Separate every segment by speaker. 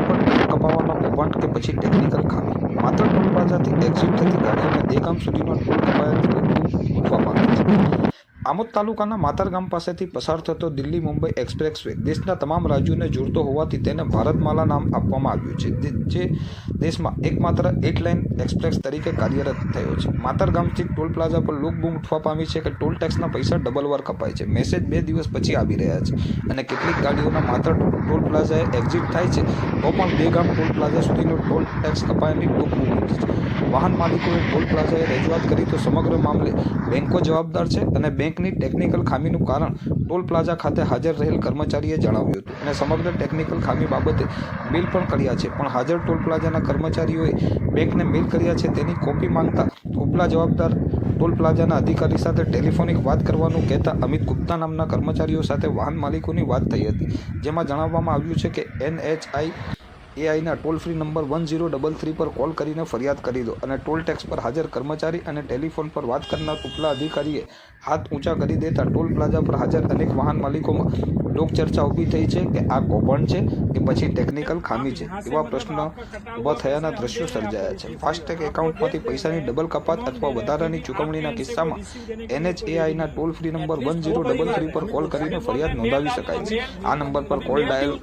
Speaker 1: પર ટોલ કપાવવાનો કૌભાંડ કે પછી ટેકનિકલ ખામી. માત્ર ટોલ પ્લાઝાથી એક્ઝિટ થતી ગાડીઓને દેખામ સુધીનો ટોલ કપાયાથી ઉઠવા માંગે છે. આમોદ તાલુકાના માતર ગામ પાસેથી પસાર થતો દિલ્હી મુંબઈ એક્સપ્રેસ વે દેશના તમામ રાજ્યોને જોડતો હોવાથી તેને ભારતમાલા નામ આપવામાં આવ્યું છે, જે- દેશમાં એકમાત્ર એટ લાઇન એક્સપ્રેસ તરીકે કાર્યરત થયો છે. માતર ગામથી ટોલ પ્લાઝા પર લોકબૂમ ઉઠવા પામી છે કે ટોલ ટેક્સના પૈસા ડબલ વાર કપાય છે. મેસેજ બે દિવસ પછી આવી રહ્યા છે અને કેટલીક ગાડીઓના માત્ર ટોલ પ્લાઝાએ એક્ઝિટ થાય છે, તો પણ બે ગામ ટોલ પ્લાઝા સુધીનો ટોલ ટેક્સ કપાયાની લોકબૂમ ઉઠી છે. વાહન માલિકોએ ટોલ પ્લાઝાએ રજૂઆત કરી તો સમગ્ર મામલે બેંકો જવાબદાર છે અને બેંકની ટેકનિકલ ખામીનું કારણ ટોલ પ્લાઝા ખાતે હાજર રહેલ કર્મચારીએ જણાવ્યું હતું. અને સમગ્ર ટેકનિકલ ખામી બાબતે બિલ પણ કર્યા છે. પણ હાજર ટોલ પ્લાઝાના કર્મચારીઓએ બેંકને મેલ કર્યા છે તેની કોપી માંગતા ઉપલા જવાબદાર ટોલ પ્લાઝાના અધિકારી સાથે ટેલિફોનિક વાત કરવાનું કહેતા અમિત ગુપ્તા નામના કર્મચારીઓ સાથે વાહન માલિકોની વાત થઈ હતી. જેમાં જણાવવામાં આવ્યું છે કે NHI એઆઈના toll free number one zero double three પર કોલ કરીને ફરિયાદ કરી દો અને ટોલ ટેક્સ પર હાજર કર્મચારી અને ટેલિફોન પર વાત કરનાર ઉપલા અધિકારીએ હાથ ઊંચા કરી દેતા ટોલ પ્લાઝા પર હાજર અનેક વાહન માલિકોમાં લોકચર્ચા ઊભી થઈ છે કે આ કૌભાંડ છે કે પછી ટેકનિકલ ખામી છે, એવા પ્રશ્નો ઊભા થયાના દ્રશ્યો સર્જાયા છે. ફાસ્ટેગ એકાઉન્ટમાંથી પૈસાની ડબલ કપાત અથવા વધારાની ચૂકવણીના કિસ્સામાં એનએચએઆઈના toll free number one zero double three પર કોલ કરીને ફરિયાદ નોંધાવી શકાય છે. આ નંબર પર કોલ ડાયલ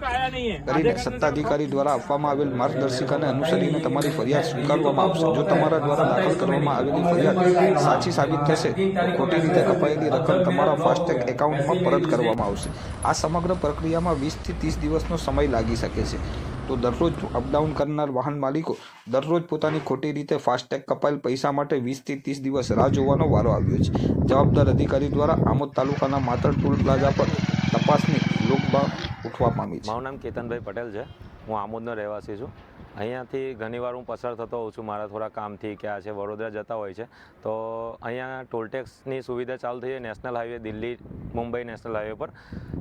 Speaker 1: કરીને સત્તાધિકારી દ્વારા આપવામાં આવેલ માર્ગદર્શિકાને અનુસરીને તમારી ફરિયાદ સ્વીકારવામાં આવશે. જો તમારા દ્વારા દાખલ કરવામાં આવેલી ફરિયાદ સાચી સાબિત થશે, તો ખોટી રીતે કપાયેલી રકમ તમારા ફાસ્ટેગ એકાઉન્ટમાં પરત કરવામાં આવશે. આ સમગ્ર પ્રક્રિયામાં વીસથી ત્રીસ દિવસનો સમય લાગી શકે છે. તો દરરોજ અપડાઉન કરનાર વાહન માલિકો દરરોજ પોતાની ખોટી રીતે ફાસ્ટેગ કપાયેલ પૈસા માટે વીસથી ત્રીસ દિવસ રાહ જોવાનો વારો આવ્યો છે. જવાબદાર અધિકારી દ્વારા આમોદ તાલુકાના માતર ટોલ પ્લાઝા પર તપાસની લોકબા ઉઠવા પામી છે.
Speaker 2: મારું નામ કેતનભાઈ પટેલ છે. હું આમોદનો રહેવાસી છું. અહીંયાથી ઘણીવાર હું પસાર થતો હોઉં છું. મારા થોડા કામથી કે આ છે, વડોદરા જતા હોય છે. તો અહીંયા ટોલટેક્સની સુવિધા ચાલુ થઈ છે national highway, Delhi, Mumbai national highway પર.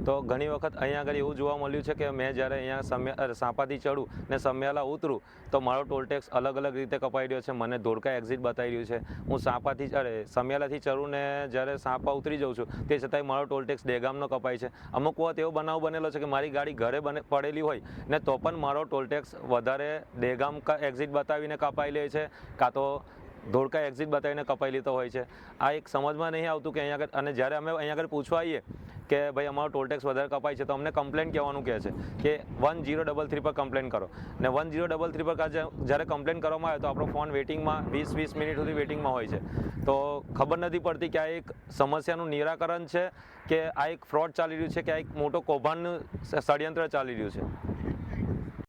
Speaker 2: તો ઘણી વખત અહીંયા આગળ એવું જોવા મળ્યું છે કે મેં જ્યારે અહીંયા સમ્યા સાંપાથી ચડું ને સમ્યાલા ઉતરું, તો મારો ટોલટેક્સ અલગ અલગ રીતે કપાઈ રહ્યો છે. મને ધોળકા એક્ઝિટ બતાવી રહ્યું છે. હું સાંપાથી અરે, સમ્યાલાથી ચડું ને જ્યારે સાંપા ઉતરી જાઉં છું, તે છતાંય મારો ટોલટેક્સ દેગામનો કપાય છે. અમુક વખત એવો બનાવ બનેલો છે કે મારી ગાડી ઘરે બને, પડેલી હોય ને તો પણ મારો ટોલટેક્સ વધારે ડેગામ એક્ઝિટ બતાવીને કપાઈ લે છે, કાં તો ધોળકા એક્ઝિટ બતાવીને કપાઈ લેતો હોય છે. આ એક સમજમાં નહીં આવતું કે અહીંયા આગળ અને જ્યારે અમે અહીંયા આગળ પૂછવા આવીએ કે ભાઈ અમારો ટોલટેક્સ વધારે કપાય છે, તો અમને કમ્પ્લેન કહેવાનું કહે છે કે વન જીરો ડબલ થ્રી પર કમ્પ્લેન કરો. ને વન જીરો ડબલ થ્રી પર જ્યારે કમ્પ્લેન કરવામાં આવે તો આપણો ફોન વેટિંગમાં વીસ વીસ મિનિટ સુધી વેટિંગમાં હોય છે. તો ખબર નથી પડતી કે આ એક સમસ્યાનું નિરાકરણ છે કે આ એક ફ્રોડ ચાલી રહ્યું છે, કે આ એક મોટો કૌભાંડનું ષડયંત્ર ચાલી રહ્યું છે.